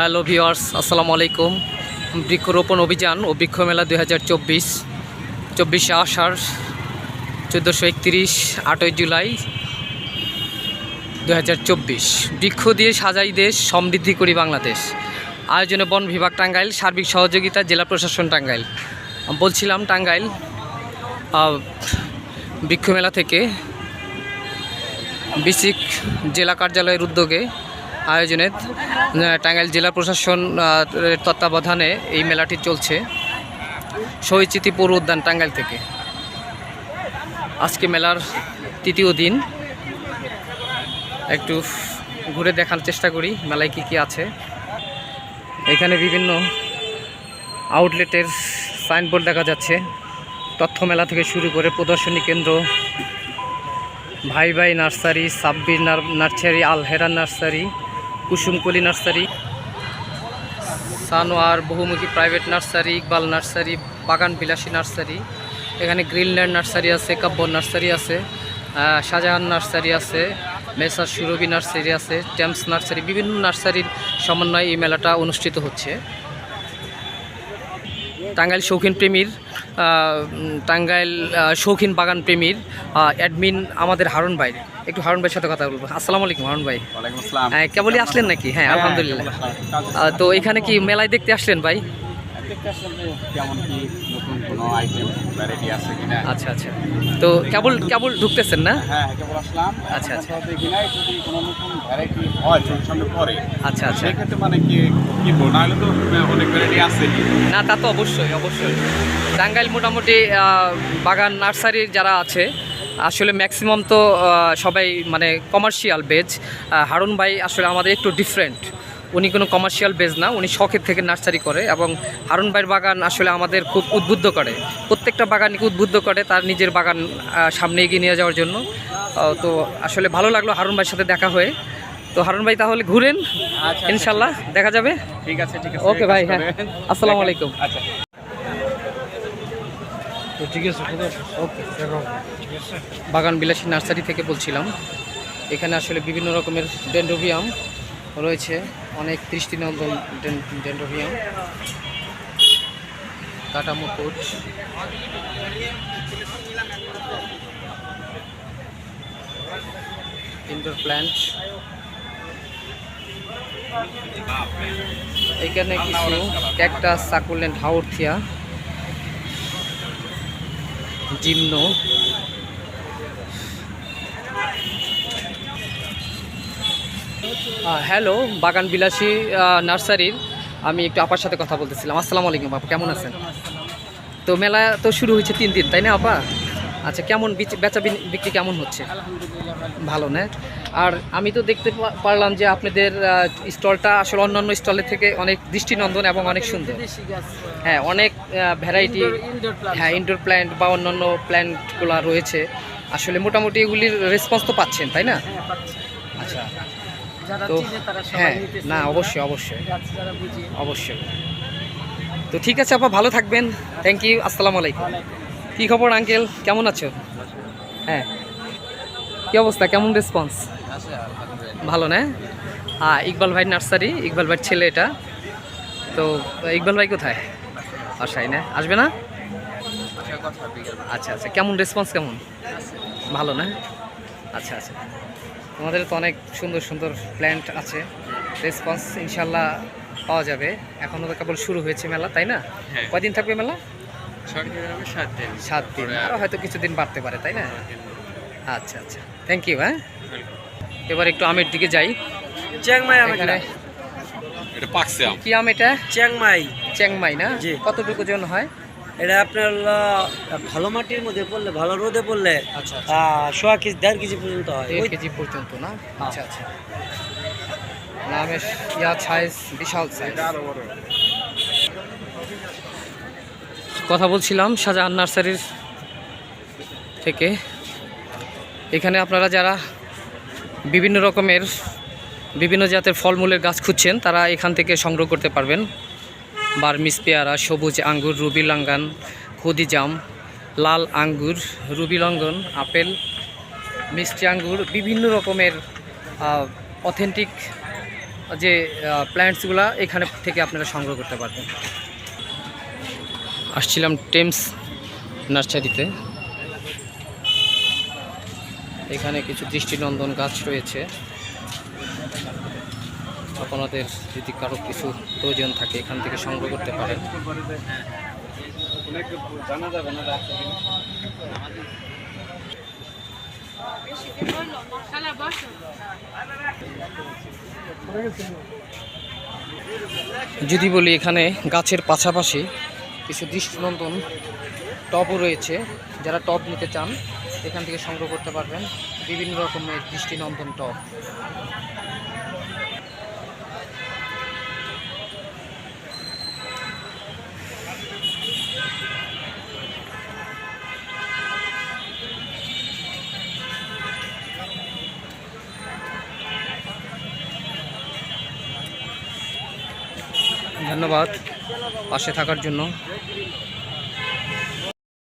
Hello viewers আসসালামু আলাইকুম। বৃক্ষরোপণ অভিযান ও বৃক্ষ মেলা দুই হাজার চব্বিশ চব্বিশে আষাঢ় চোদ্দোশো একত্রিশ আটই জুলাই দু হাজার চব্বিশ। বৃক্ষ দিয়ে সাজাই দেশ সমৃদ্ধি করি বাংলাদেশ। আয়োজনে বন বিভাগ টাঙ্গাইল সার্বিক সহযোগিতা জেলা প্রশাসন টাঙ্গাইল। বলছিলাম টাঙ্গাইল আহ, বৃক্ষ মেলা থেকে বিসিক জেলা কার্যালয়ের উদ্যোগে আয়োজনে টাঙ্গাইল জেলা প্রশাসন তত্ত্বাবধানে এই মেলাটি চলছে। শহীদচিতি পৌর উদ্যান টাঙ্গাইল থেকে। আজকে মেলার তৃতীয় দিন। একটু ঘুরে দেখার চেষ্টা করি, মেলায় কি কি আছে। এখানে বিভিন্ন আউটলেটের সাইনবোর্ড দেখা যাচ্ছে। তথ্য মেলা থেকে শুরু করে প্রদর্শনী কেন্দ্র। ভাই ভাই নার্সারি, সাব্বির নার- nursery, Alhera nursery. Kusumkoli nursery, Sanowar বহুমুখী প্রাইভেট নার্সারি, ইকবাল নার্সারি, বাগান বিলাসী নার্সারি, এখানে গ্রিনল্যান্ড নার্সারি আছে, কাব্য নার্সারি আছে শাহজাহান নার্সারি আছে, মেসার সুরভি নার্সারি আছে, টেমস নার্সারি, বিভিন্ন নার্সারির সমন্বয়ে এই মেলাটা অনুষ্ঠিত হচ্ছে। টাঙ্গাইল শৌখিন প্রেমীর টাঙ্গাইল শৌখিন বাগান প্রেমীর অ্যাডমিন আমাদের হারুন ভাই। একটু হারুন ভাইয়ের সাথে কথা বলব। আসসালামু আলাইকুম হারুন ভাই। হ্যাঁ কেবলই আসলেন নাকি? হ্যাঁ আলহামদুলিল্লাহ। আহ, তো এখানে কি মেলায় দেখতে আসলেন ভাই? কেমন কি নতুন কোনো আইটেম ভ্যারাইটি আছে কিনা। আচ্ছা আচ্ছা। তো কেবল কেবল ঢুকতেছেন না? হ্যাঁ কেবল আসলাম। আচ্ছা, আচ্ছা। দেখি নাই যদি কোনো নতুন ভ্যারাইটি হয় চোখের সামনে পরে আচ্ছা আচ্ছা। সেক্ষেত্রে মানে কি তো অনেক ভ্যারাইটি আছে। না তা তো অবশ্যই অবশ্যই। টাঙ্গাইল মোটামুটি বাগান নার্সারির যারা আছে আসলে ম্যাক্সিমাম তো সবাই মানে কমার্শিয়াল বেজ হারুন ভাই আসলে আমাদের একটু ডিফারেন্ট উনি কোনো কমার্শিয়াল বেজ না উনি শখের থেকে নার্সারি করে এবং হারুন ভাইয়ের বাগান আসলে আমাদের খুব উদ্বুদ্ধ করে। প্রত্যেকটা বাগানকে উদ্বুদ্ধ করে তার নিজের বাগান সামনে এগিয়ে নিয়ে যাওয়ার জন্য। তো আসলে ভালো লাগল হারুন ভাইয়ের সাথে দেখা হয়ে। তো হারুন ভাই তাহলে ঘুরেন আচ্ছা ইনশাল্লাহ দেখা যাবে। ঠিক আছে ঠিক আছে ওকে ভাই, হ্যাঁ। আসসালামু আলাইকুম। আচ্ছা। ঠিক আছে ওকে বাগান বিলাসী নার্সারি থেকে বলছিলাম। এখানে আসলে বিভিন্ন রকমের ডেন্ড্রোভিয়াম রয়েছে অনেক দৃষ্টিনন্দন ডেন- ডেন্ড্রোভিয়াম টাটা মুকুট ইনডোর প্ল্যান্ট এখানে কিছু ক্যাকটাস সাকুলেন্ট হাউরথিয়া, জিম্ন। হ্যালো বাগান বিলাসী নার্সারির। আমি একটু আপার সাথে কথা বলতেছিলাম। আসসালামু আলাইকুম আপা কেমন আছেন? তো মেলা তো শুরু হয়েছে তিন দিন তাই না আপা? আচ্ছা কেমন বিচ- বিক্রি কেমন হচ্ছে? ভালো না? আর আমি তো দেখতে পারলাম যে আপনাদের স্টলটা আসলে অন্যান্য স্টলের থেকে অনেক দৃষ্টিনন্দন এবং অনেক সুন্দর। হ্যাঁ অনেক ভ্যারাইটি হ্যাঁ ইনডোর প্ল্যান্ট বা অন্যান্য প্ল্যান্টগুলো রয়েছে। আসলে মোটামুটি এগুলির রেসপন্স তো পাচ্ছেন তাই না? আচ্ছা। তো হ্যাঁ না অবশ্যই অবশ্যই। অবশ্যই। তো ঠিক আছে আপা ভালো থাকবেন। থ্যাংক ইউ আসসালামু আলাইকুম। কী খবর আঙ্কেল কেমন আছো? হ্যাঁ। কী অবস্থা? কেমন রেসপন্স ভালো না? হ্যাঁ ইকবাল ভাই নার্সারি ইকবাল ভাইয়ের ছেলে এটা। তো ইকবাল ভাই কোথায়? বাসায় না? আসবে না? আচ্ছা আচ্ছা। কেমন রেসপন্স কেমন? ভালো না? আচ্ছা আচ্ছা। তোমাদের তো অনেক সুন্দর সুন্দর প্ল্যান্ট আছে। রেসপন্স ইনশাল্লাহ পাওয়া যাবে। এখনও তো কেবল শুরু হয়েছে মেলা তাই না? হ্যাঁ। কয়দিন থাকবে মেলা? সাত দিন। সাত দিন। আরও হয়তো কিছুদিন বাড়তে পারে তাই না? আচ্ছা আচ্ছা। থ্যাংক ইউ হ্যাঁ? এবার একটু আমের দিকে যাই। চিয়াংমাই আম এখানে এটা পাকছে আম। কি আম এটা? চ্যাংমাই। চ্যাংমাই না। কতটুকু জন হয়? এটা আপনার ভালো মাটির মধ্যে পড়লে ভালো রোদে পড়লে আচ্ছা আহ, সোয়া কেজি দেড় কেজি পর্যন্ত হয়। দেড় কেজি পর্যন্ত না? আচ্ছা আচ্ছা। নামের ইয়া সাইজ বিশাল সাইজ কথা বলছিলাম শাহজাহান নার্সারির থেকে। এখানে আপনারা যারা বিভিন্ন রকমের বিভিন্ন জাতের ফলমূলের গাছ খুঁজছেন তারা এখান থেকে সংগ্রহ করতে পারবেন। বার্মিস পেয়ারা, সবুজ আঙ্গুর, রুবি লাঙ্গান জাম, লাল আঙ্গুর, রুবি লঙ্গন, আপেল, মিষ্টি আঙ্গুর, বিভিন্ন রকমের অথেন্টিক যে প্ল্যান্টসগুলো এখানে থেকে আপনারা সংগ্রহ করতে পারবেন। আসছিলাম টেমস নার্সারিতে। এখানে কিছু দৃষ্টিনন্দন গাছ রয়েছে। আপনাদের যদি কারও কিছু প্রয়োজন থাকে, এখান থেকে সংগ্রহ করতে পারেন। যদি বলি এখানে গাছের পাশাপাশি কিছু দৃষ্টিনন্দন টবও রয়েছে, যারা টব নিতে চান, এখান থেকে সংগ্রহ করতে পারবেন। বিভিন্ন রকমের দৃষ্টিনন্দন টব। ধন্যবাদ পাশে থাকার জন্য।